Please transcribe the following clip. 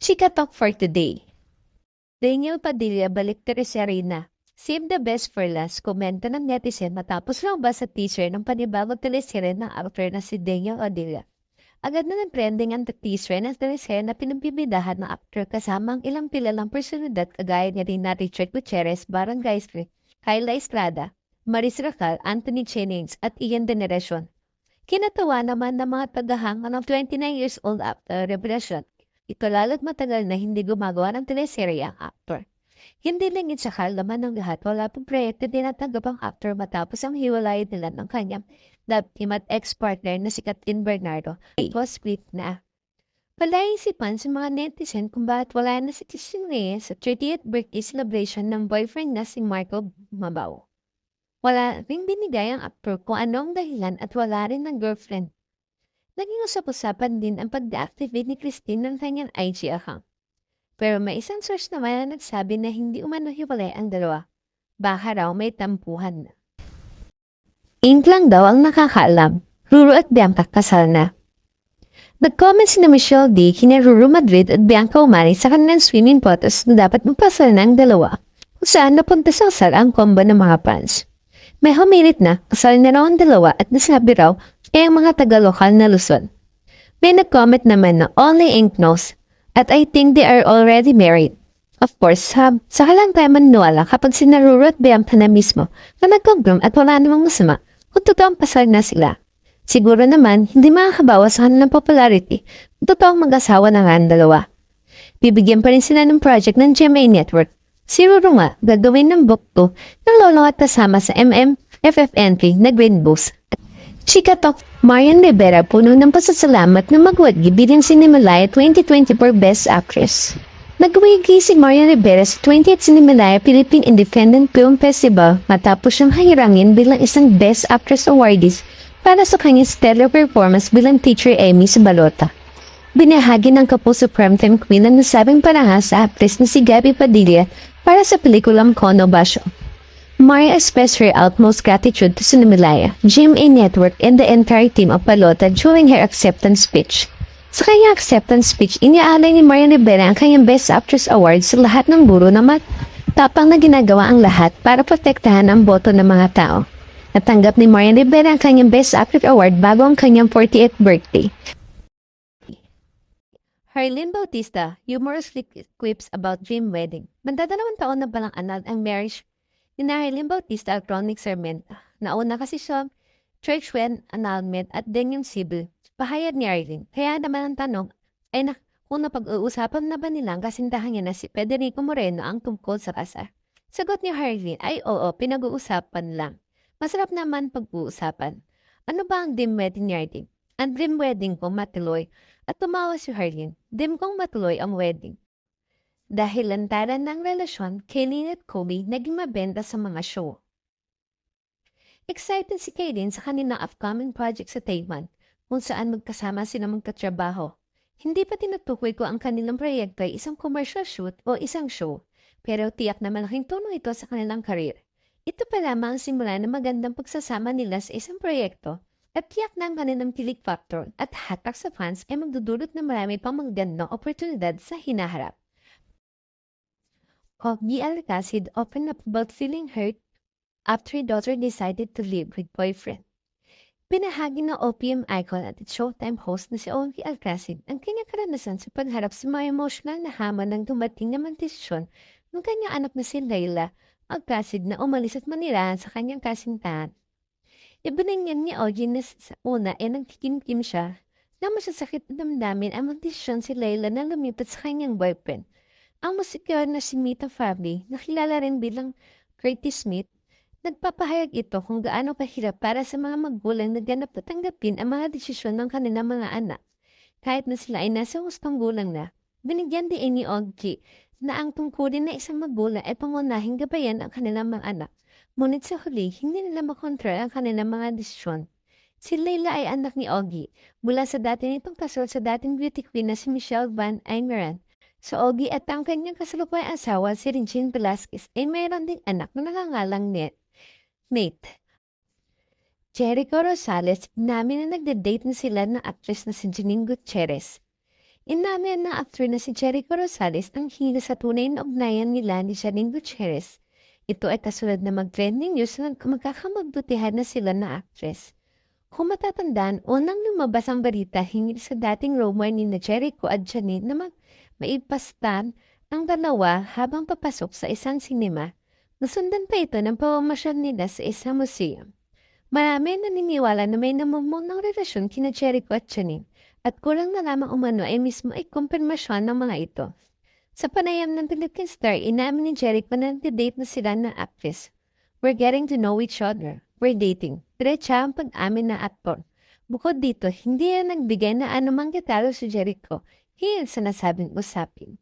Chika Talk for today. Daniel Padilla balik Teresa na. Save the best for last, komento ng netizen matapos lang ba sa teaser ng panibagong teleserye ng actor na si Daniel Padilla. Agad na nag-trending ang teaser ng teleserye na pinagbibidahan ng actor kasama ang ilang pilalang personalidad kagaya niya rin na Richard Gutierrez, Barangay Street, Kyla Estrada, Maris Racal, Anthony Jennings at Ian Veneracion. Kinatawa naman ng mga tagahanga ng 29 years old after revelation. Ito lalo't matagal na hindi gumagawa ng teleserye ang actor. Hindi lang sa laman ng lahat, wala pang proyekto din natanggap ang actor matapos ang hiwalay nila ng kanyang love team at ex-partner na si Kathleen Bernardo. It was split na. Palaisipan sa mga netizen kung bakit wala na si Christine sa 30th birthday celebration ng boyfriend na si Marco Mabao. Wala ring binigay ang actor kung anong dahilan at wala rin ng girlfriend. Naging usap-usapan din ang pag-deactivate ni Christine ng kanyang IG account. Pero may isang source naman na nagsabi na hindi umano hiwalay ang dalawa. Baka raw may tampuhan na. Ink lang daw ang nakakaalam. Ruru at Bianca kasal na. Nag-comment si na Michelle D. kina Ruru Madrid at Bianca Umari sa kanilang swimming photos na dapat magpasal na ang dalawa kung saan napunta sa kasal ang combo ng mga fans. May humirit na kasal na raw ang dalawa at nasabi raw ay ang mga taga-lokal na Luzon. May nag-comment naman na only ink knows at I think they are already married. Of course, ha, saka lang tayo maniwala kapag sinaruro at Bianca na mismo na nag-confirm at wala namang masama kung totoong pasal na sila. Siguro naman, hindi makakabawa sa kanilang popularity kung totoong mag-asawa na nga ang dalawa. Bibigyan pa rin sila ng project ng GMA Network. Si Ruru nga, gagawin ng book 2 ng lolo at kasama sa MM FFNP na Green Boost. Chika Talk, Marian Rivera puno ng pasasalamat na magwagi bilang Sinimalaya 2024 Best Actress. Nagwagi si Marian Rivera sa 20th Sinimalaya Philippine Independent Film Festival matapos siyang hayarangin bilang isang Best Actress Awardees para sa kanyang stellar performance bilang Teacher Amy sa Balota. Binahagi ng Kapuso Primetime Queen ang nasabing parahas sa actress na si Gabby Padilla para sa pelikulang Kono Basho. Expressed her utmost gratitude to Sinamilaya, GMA Network, and the entire team of Palota during her acceptance speech. Sa kanyang acceptance speech, iniaalay ni Maria Rivera ang kanyang Best Actress Award sa lahat ng buro na mat tapang na ginagawa ang lahat para protektahan ang boto ng mga tao. Natanggap ni Marian Rivera ang kanyang Best Actress Award bago ang kanyang 48th birthday. Harleen Bautista, humorous quips about dream wedding. Mandadalawang taon na balang anal ang marriage ni Harleen Bautista at Ronnie. Nauna kasi siya church when annulment at din yung civil. Pahayag ni Arlene. Kaya naman ang tanong ay na, kung napag-uusapan na ba nilang kasintahan niya na si Federico Moreno ang tungkol sa kasal. Sagot ni Harleen ay oo, pinag-uusapan lang. Masarap naman pag-uusapan. Ano ba ang dream wedding ni Arlene? Ang dream wedding ko matuloy at tumawa si Harleen. Dream kong matuloy ang wedding. Dahil lantaran ng relasyon, Kaylin at Kobe naging mabenta sa mga show. Excited si Kaylin sa kanilang upcoming project sa Taiwan, kung saan magkasama sila magkatrabaho. Hindi pa tinutukoy ko ang kanilang proyekto ay isang commercial shoot o isang show, pero tiyak na malaking tulong ito sa kanilang karir. Ito pa lamang ang simula ng magandang pagsasama nila sa isang proyekto at tiyak na ang kanilang kilig factor at hatak sa fans ay magdudulot ng marami pang magandang oportunidad sa hinaharap. Oggy Alcacid opened up about feeling hurt after daughter decided to live with boyfriend. Pinahagi ng OPM icon at Showtime host na si Oggy Alcacid ang kanyang karanasan sa pagharap sa mga emotional na hamon ng dumating na desisyon ng kanyang anak na si Layla Alcacid na umalis at manirahan sa kanyang kasintahan. Ibinigyan ni Oggy na sa una ay nagkikimkim siya na masasakit na damdamin ang magdesisyon si Layla na lumipat sa kanyang boyfriend ang musikal na si Mita Fabi, nakilala rin bilang Curtis Smith, nagpapahayag ito kung gaano kahirap para sa mga magulang na ganap na tanggapin ang mga desisyon ng kanilang mga anak. Kahit na sila ay nasa hustong gulang na, binigyan din ni Oggi na ang tungkulin na isang magulang ay pangunahing gabayan ang kanilang mga anak. Ngunit sa huli, hindi nila makontrol ang kanilang mga desisyon. Si Leila ay anak ni Oggy mula sa dati nitong kasal sa dating beauty queen na si Michelle Van Aimeren So, Ogie at ang kanyang kasalukuyang asawa si Regine Velasquez ay mayroon ding anak na nakangalang net, Nate. Jericho Rosales, namin na nagde-date na sila ng actress na si Janine Gutierrez. Inamin ng actor na si Jericho Rosales ang hingi sa tunay na ugnayan nila ni Janine Gutierrez. Ito ay kasunod na mag-trending news na magkakamagbutihan na sila na actress. Kung matatandaan, unang lumabas ang balita hinggil sa dating rumor ni na Jericho at Janine na mag maipastan ang dalawa habang papasok sa isang sinema. Nasundan pa ito ng pamamasyal nila sa isang museum. Marami naniniwala na may namumong ng relasyon kina Jericho at Janine at kulang na lamang umano ay mismo ay kumpirmasyon ng mga ito. Sa panayam ng Philippine Star, inamin ni Jericho na nag-date na sila ng actress. We're getting to know each other. We're dating. Diretsa ang pag-amin na actor. Bukod dito, hindi na nagbigay na anumang detalye si Jericho hinggil sa nasabing usapin.